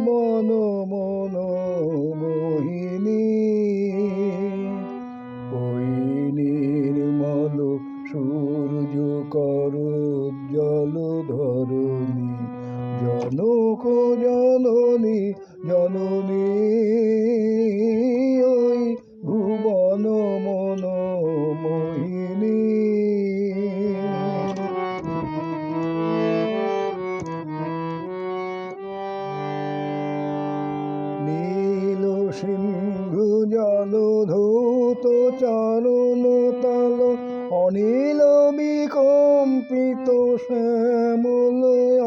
মন মন মোহিনী ওই নির্মল সূর্য কর জল ধরণী জনক জননী জননী সিন্ধু জল ধৌত চরণ তল, অনিল বিকম্পিত শ্যামল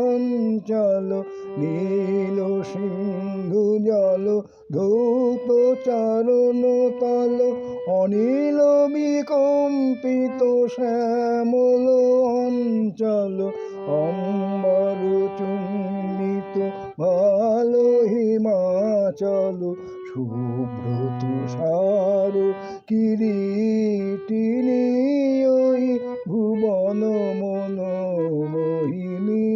অঞ্চল। নীল সিন্ধু জল ধৌত চরণ তল, অনিল বিকম্পিত শ্যামল অঞ্চল। অম্বর চুম্বিত ভালো হিমাচল শুভ্র তুষার কিরিটিনি ওই ভুবন মন মোহিনী।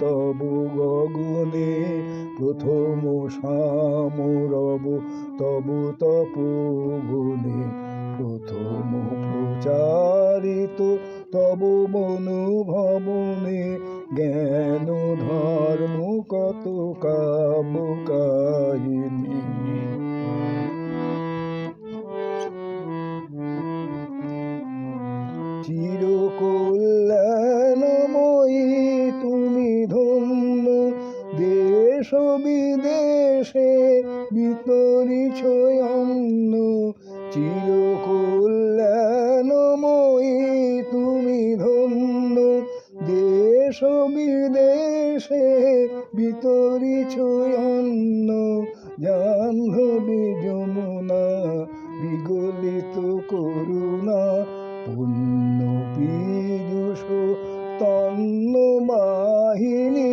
তবু গগনে প্রথম সামরব তবু প্রথম প্রচারিত তব মনোভবনে জ্ঞান ধর্ম কত কাহিনী। চিরকল্যাণময়ী তুমি ধন্য দেশ বিদেশে বিতরিছ অন্ন বিদেশে বিতরি অন্ন জাহ্নবী যমুনা বিগলিত করুণা পুণ্য পীযুষ তন্ন বাহিনী